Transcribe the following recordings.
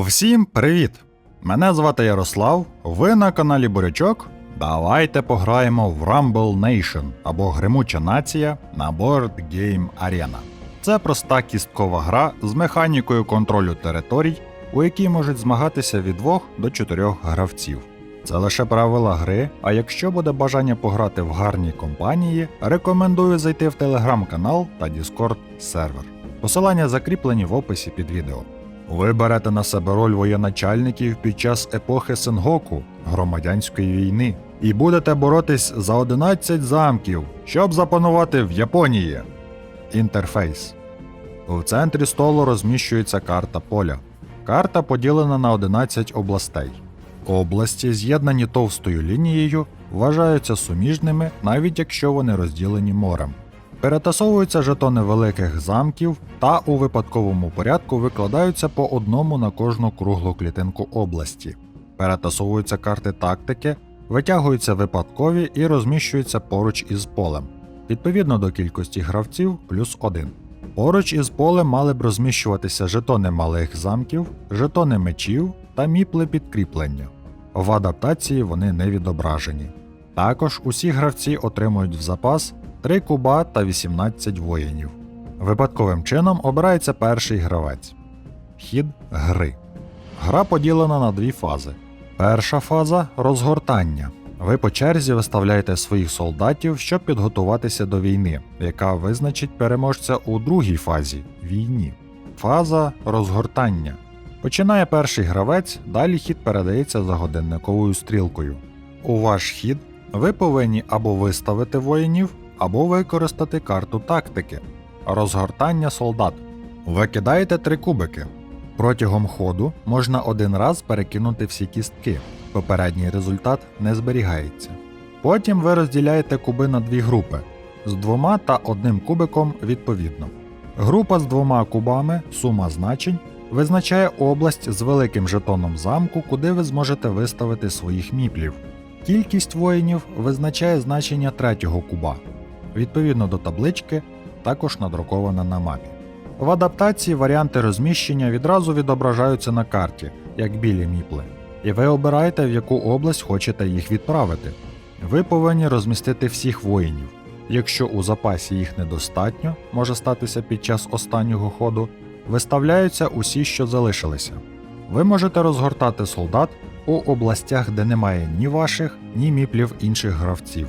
Всім привіт! Мене звати Ярослав, ви на каналі Бурячок. Давайте пограємо в Rumble Nation або Гримуча нація на Board Game Arena. Це проста кісткова гра з механікою контролю територій, у якій можуть змагатися від 2 до 4 гравців. Це лише правила гри, а якщо буде бажання пограти в гарній компанії, рекомендую зайти в телеграм-канал та Discord сервер. Посилання закріплені в описі під відео. Ви берете на себе роль воєначальників під час епохи Сенгоку, громадянської війни, і будете боротись за 11 замків, щоб запанувати в Японії. Інтерфейс. В центрі столу розміщується карта поля. Карта поділена на 11 областей. Області, з'єднані товстою лінією, вважаються суміжними, навіть якщо вони розділені морем. Перетасовуються жетони великих замків та у випадковому порядку викладаються по одному на кожну круглу клітинку області. Перетасовуються карти тактики, витягуються випадкові і розміщуються поруч із полем, відповідно до кількості гравців плюс один. Поруч із полем мали б розміщуватися жетони малих замків, жетони мечів та міпли підкріплення. В адаптації вони не відображені. Також усі гравці отримують в запас 3 куба та 18 воїнів. Випадковим чином обирається перший гравець. Хід гри. Гра поділена на дві фази. Перша фаза розгортання. Ви по черзі виставляєте своїх солдатів, щоб підготуватися до війни, яка визначить переможця у другій фазі війні. Фаза розгортання. Починає перший гравець, далі хід передається за годинниковою стрілкою. У ваш хід ви повинні або виставити воїнів, або використати карту тактики. Розгортання солдат. Ви кидаєте три кубики. Протягом ходу можна один раз перекинути всі кістки. Попередній результат не зберігається. Потім ви розділяєте куби на дві групи з двома та одним кубиком відповідно. Група з двома кубами, сума значень, визначає область з великим жетоном замку, куди ви зможете виставити своїх міплів. Кількість воїнів визначає значення третього куба, відповідно до таблички, також надрукована на мапі. В адаптації варіанти розміщення відразу відображаються на карті, як білі міпли, і ви обираєте, в яку область хочете їх відправити. Ви повинні розмістити всіх воїнів. Якщо у запасі їх недостатньо, може статися під час останнього ходу, виставляються усі, що залишилися. Ви можете розгортати солдат у областях, де немає ні ваших, ні міплів інших гравців.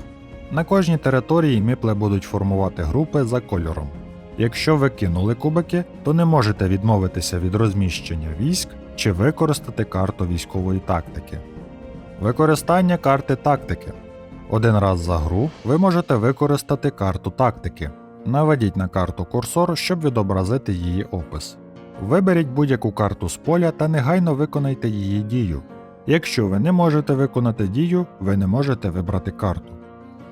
На кожній території міпли будуть формувати групи за кольором. Якщо ви кинули кубики, то не можете відмовитися від розміщення військ чи використати карту військової тактики. Використання карти тактики. Один раз за гру ви можете використати карту тактики. Наведіть на карту курсор, щоб відобразити її опис. Виберіть будь-яку карту з поля та негайно виконайте її дію. Якщо ви не можете виконати дію, ви не можете вибрати карту.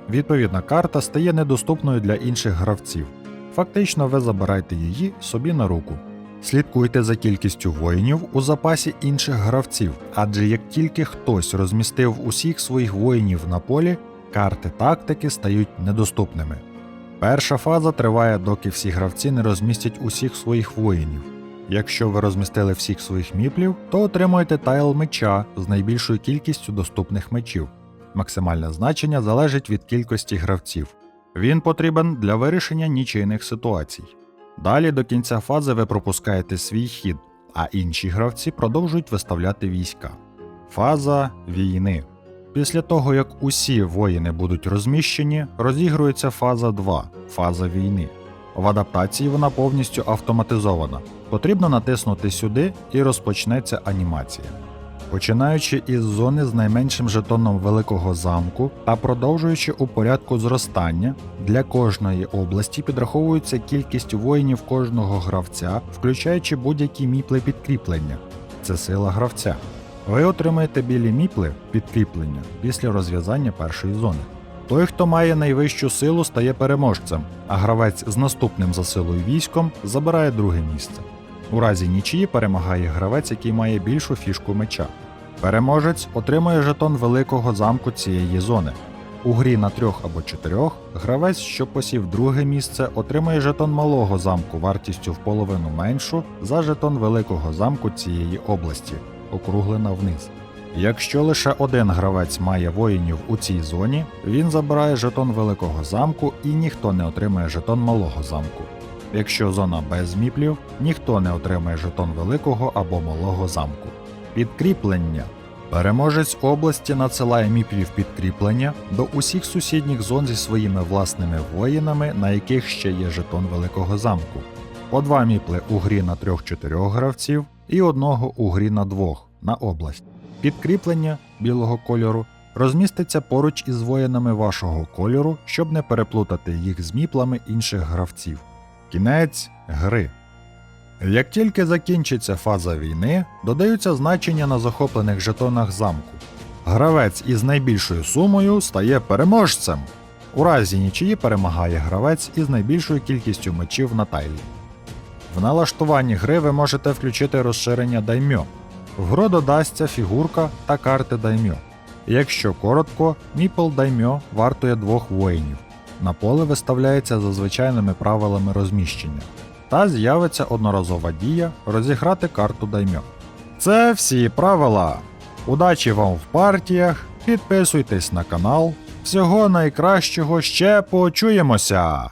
Відповідна карта стає недоступною для інших гравців. Фактично, ви забираєте її собі на руку. Слідкуйте за кількістю воїнів у запасі інших гравців, адже як тільки хтось розмістив усіх своїх воїнів на полі, карти тактики стають недоступними. Перша фаза триває, доки всі гравці не розмістять усіх своїх воїнів. Якщо ви розмістили всіх своїх міплів, то отримуєте тайл меча з найбільшою кількістю доступних мечів. Максимальне значення залежить від кількості гравців. Він потрібен для вирішення нічийних ситуацій. Далі до кінця фази ви пропускаєте свій хід, а інші гравці продовжують виставляти війська. Фаза війни. Після того, як усі воїни будуть розміщені, розігрується фаза 2 фаза війни. В адаптації вона повністю автоматизована. Потрібно натиснути сюди і розпочнеться анімація. Починаючи із зони з найменшим жетоном великого замку та продовжуючи у порядку зростання, для кожної області підраховується кількість воїнів кожного гравця, включаючи будь-які міпли підкріплення. Це сила гравця. Ви отримаєте білі міпли підкріплення після розв'язання першої зони. Той, хто має найвищу силу, стає переможцем, а гравець з наступним за силою військом забирає друге місце. У разі нічиї перемагає гравець, який має більшу фішку меча. Переможець отримує жетон великого замку цієї зони. У грі на трьох або чотирьох гравець, що посів друге місце, отримає жетон малого замку вартістю в половину меншу за жетон великого замку цієї області, округлена вниз. Якщо лише один гравець має воїнів у цій зоні, він забирає жетон великого замку і ніхто не отримає жетон малого замку. Якщо зона без міплів, ніхто не отримає жетон великого або малого замку. Підкріплення. Переможець області надсилає міплів підкріплення до усіх сусідніх зон зі своїми власними воїнами, на яких ще є жетон великого замку. По два міпли у грі на 3-4 гравців і одного у грі на двох на область. Підкріплення білого кольору розміститься поруч із воїнами вашого кольору, щоб не переплутати їх з міплами інших гравців. Кінець гри. Як тільки закінчиться фаза війни, додаються значення на захоплених жетонах замку. Гравець із найбільшою сумою стає переможцем. У разі нічиї перемагає гравець із найбільшою кількістю мечів на тайлі. В налаштуванні гри ви можете включити розширення даймьо. В гру додасться фігурка та карти даймьо. Якщо коротко, міпл даймьо вартує двох воїнів. На поле виставляється за звичайними правилами розміщення. Та з'явиться одноразова дія розіграти карту даймьо. Це всі правила. Удачі вам в партіях, підписуйтесь на канал. Всього найкращого ще почуємося!